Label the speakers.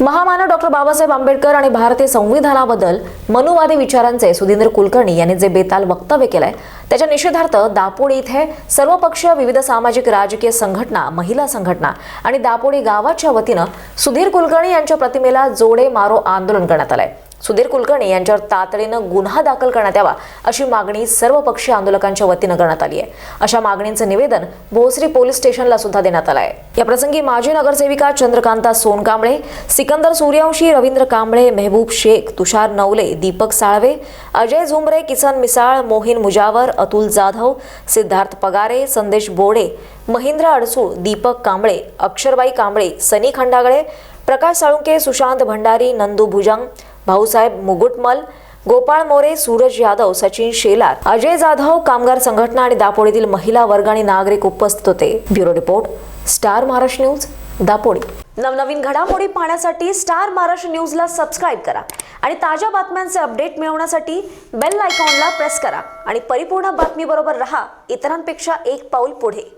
Speaker 1: महामानव डॉक्टर बाबासाहेब आंबेडकर आणि भारतीय संविधानाबद्दल मनुवादी विचारांचे सुधींद्र कुलकर्णी यांनी जे बेताल वक्तव्य केलंय त्याच्या निषेधार्थ दापोडी इथे सर्वपक्षीय विविध सामाजिक राजकीय संघटना महिला संघटना आणि दापोडी गावाच्या वतीनं सुधीर कुलकर्णी यांच्या प्रतिमेला जोडे मारो आंदोलन करण्यात आलंय. सुधीर कुलकर्णी यांच्यावर तातडीनं गुन्हा दाखल करण्यात यावा अशी मागणी सर्वपक्षीय आंदोलकांच्या वतीनं करण्यात आली आहे. अशा मागणींचं निवेदन भोसरी पोलीस स्टेशनला सुद्धा देण्यात आलं आहे. याप्रसंगी माजी नगरसेविका चंद्रकांता सोनकांबळे सिकंदर सूर्यवंशी रवींद्र कांबळे मेहबूब शेख तुषार नवले दीपक साळवे अजय झुंबरे किसन मिसाळ मोहिन मुजावर अतुल जाधव सिद्धार्थ पगारे संदेश बोडे महेंद्र अडसूळ दीपक कांबळे अक्षरबाई कांबळे सनी खंडागळे प्रकाश साळुंके सुशांत भंडारी नंदू भुजंग भाऊसाहेब मुगुटमल गोपाळ मोरे सूरज यादव सचिन शेलार अजय जाधव कामगार संघटना आणि दापोडीतील महिला वर्ग आणि नागरिक उपस्थित होते. Bureau report star Maharashtra news Dapodi. नवनवीन घडामोडी पाहण्यासाठी स्टार महाराष्ट्र न्यूजला सबस्क्राईब करा आणि ताज्या बातम्यांचे अपडेट मिळवण्यासाठी बेल आयकॉनला प्रेस करा आणि परिपूर्ण बातमीबरोबर रहा. इतरांपेक्षा एक पाऊल पुढे.